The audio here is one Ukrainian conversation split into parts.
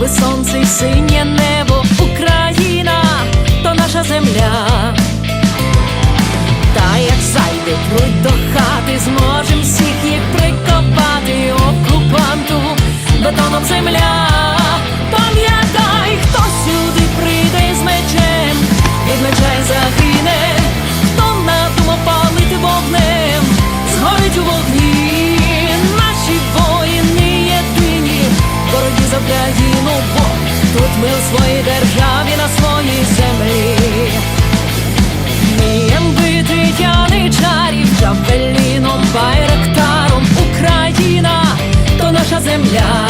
ніби сонце й синє небо, Україна то наша земля. Та як зайде пруть до хати, зможем всіх їх прикопати окупанту бетоном земля. Україну, тут ми у своїй державі на своїй землі. Вмієм бити яничарів, джавеліном, байрактаром Україна то наша земля.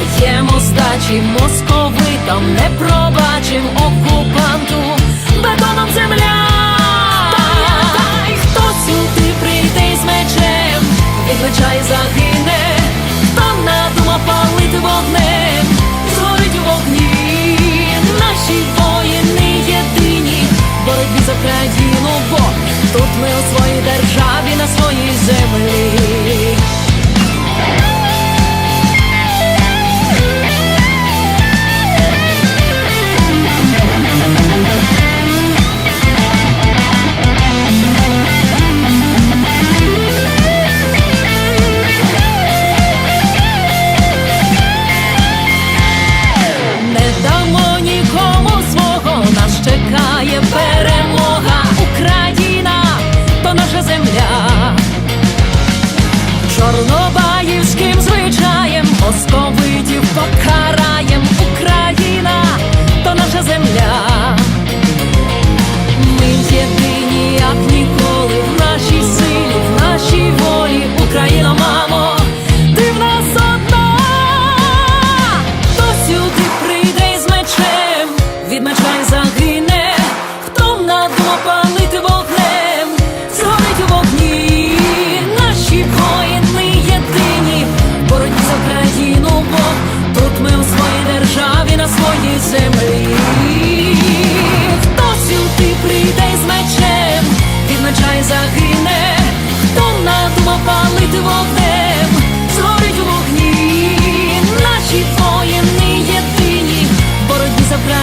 Даємо здачі, московитам не пробачим окупанту, бетоном земля. Земля. Чорнобаївським звичаєм московитів покараєм. Україна то наша земля. Ми єдині, як ніколи, в нашій силі, в нашій волі, Україна, мамо, ти в нас хто сюди прийде з мечем, від меча й загине, хто надумав палити вогнем,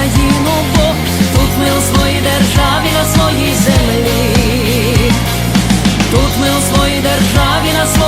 Україну, бо тут ми у своїй державі, на своїй землі, тут ми у своїй державі, на своїй.